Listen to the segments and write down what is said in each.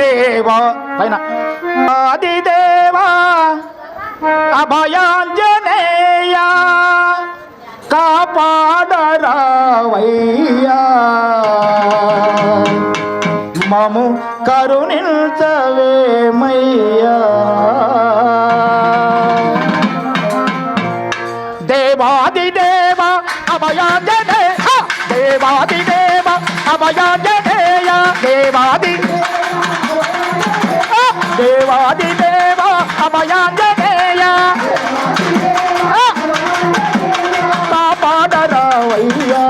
దేవా పైన. ఆది దేవా అభయాంజనేయ కాపాడరావయ్యా. మము కరుణించవేమయ్యా. దేవాది దేవ అభయాంజనేయ దేవాది దేవాది దేవ అభయాంజనేయ కాపాడరావయ్యా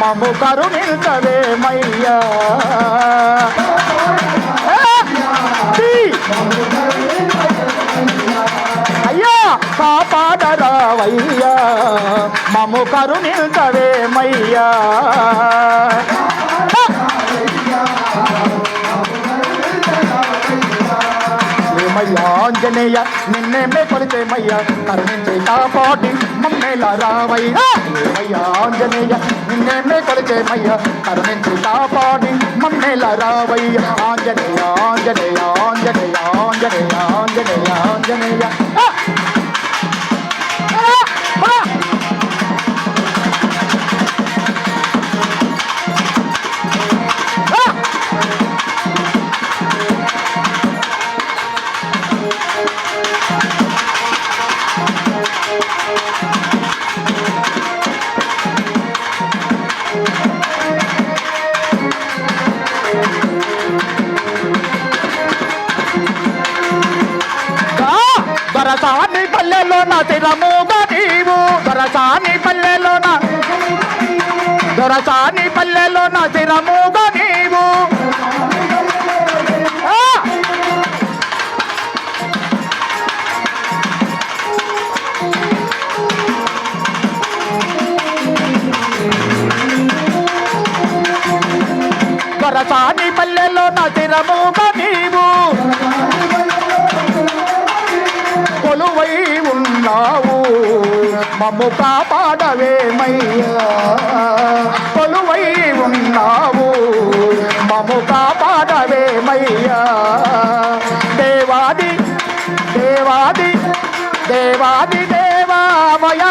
మము కరుణించవేమయ్యా అయ్యా కాపాడరావయ్యా మము కరుణించవేమయ్యా ఏమయ్యా ఆంజనేయ నిన్నేమే కొలిచేమయ్యా కరుణించే కాపాడి మమ్మేలా రావయ్యా. ఏమయ్యా ఆంజనేయ నిన్నేమే కొలిచేమయ్యా కరుణించే కాపాడి మమ్మేలా రావయ్యా. ఆంజనేయ ఆంజనేయ ఆంజనేయ ఆంజనేయ ఆంజనేయ ఆంజనేయ. దొరసాని పల్లెలో నా తిరముగా నీవు. దొరసాని పల్లెలో నా దొరసాని పల్లెలో నా తిరముగా నీవు. దొరసాని పల్లెలో నా తిరముగా మమ్ము కాపాడవేమయ్యా? కొలువై ఉన్నావు. మమ్ము కాపాడవేమయ్యా? దేవాది దేవాది దేవాది దేవామయా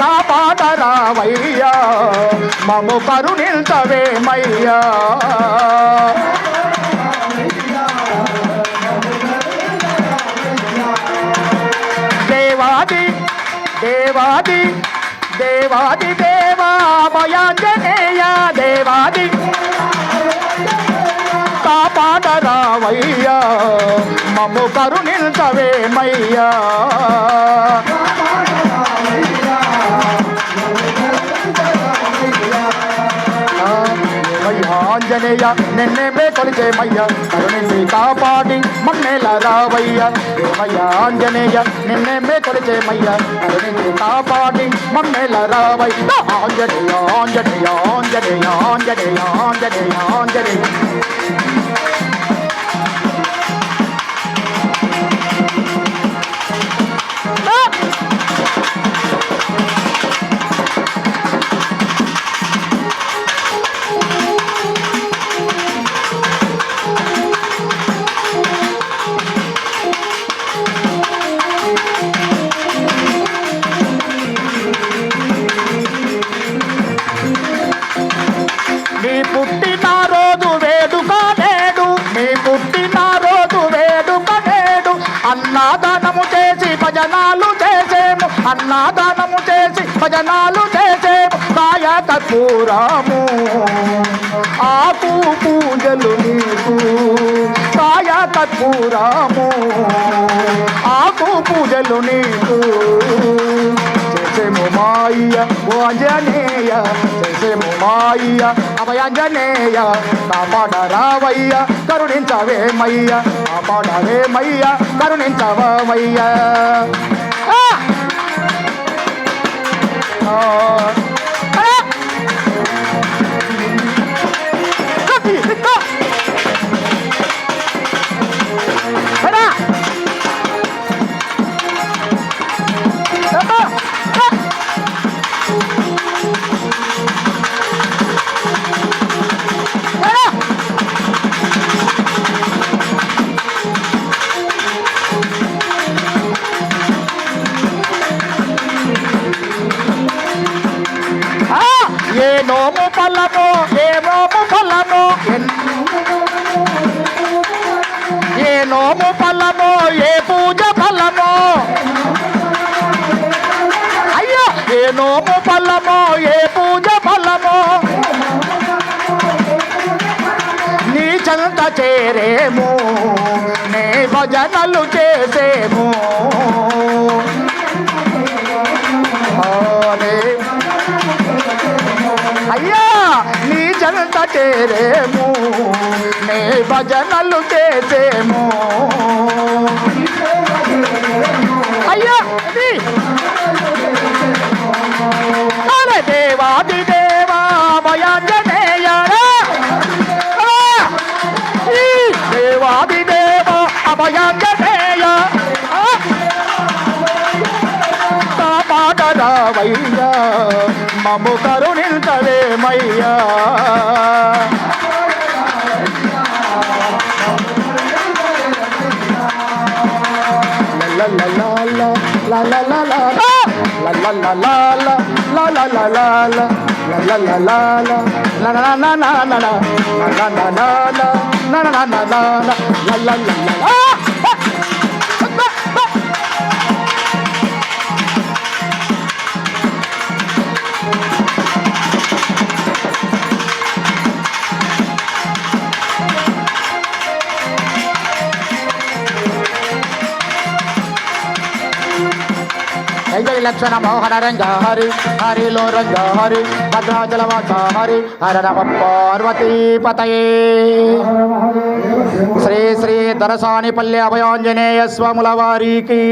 కాపాడరావయ్యా మము కరుణించవేమయ్యా దేవాది దేవాది దేవాది దేవా దేవామయాంజనేయ దేవాది కాపాడరావయ్యా మము కరుణించవేమయ్యా ఆంజనేయ నిన్నేమే కొలిచేమయ్య కరుణించి కాపాడి మమ్మేల రావయ్య. దేవయ్య ఆంజనేయ నిన్నేమే కొలిచేమయ్య కరుణించి కాపాడి మమ్మేల రావయ్య. ఆంజనేయ ఆంజనేయ ఆంజనేయ ఆంజనేయ ఆంజనేయ ఆంజనేయ. భజనాలు చేసేము అన్నదానము చేసి భజనాలు చేసే కాయ కర్పూరము ఆకు పూజలు నీకు కాయ కర్పూరము ఆకు పూజలు నీకు చేసేము మాయ ఓ అంజనేయ చేసేము మాయ అభయాంజనేయ కాపాడరావయ్య కరుణించవేమయ్య కాపాడవేమయ్య కరుణించవమయ్య ఆ! ఫలము ఏ ఫలము ఏ నోము ఫలము ఏ పూజ ఫలము అయ్యో! ఏ నోము ఫలము ఏ పూజ ఫలము నీ చంత చేరేము నే భజనలు చేసేము. నే- నీ నే భజనలు చేసేము? అయ్యా దేవాది దేవా భయాంజనేయ దేవాది దేవా అభయాంజనేయ కాపాడరావయ్యా మమ్ము కరుణించలేమయ్యా జై జై లక్షణ మోహన రంగ హరి హరిలో రంగ హరి భద్రాచలవాస హరి హర నమ పార్వతీ పతయే శ్రీ శ్రీ దరసాని పల్లె అభయాంజనేయ స్వాముల వారికి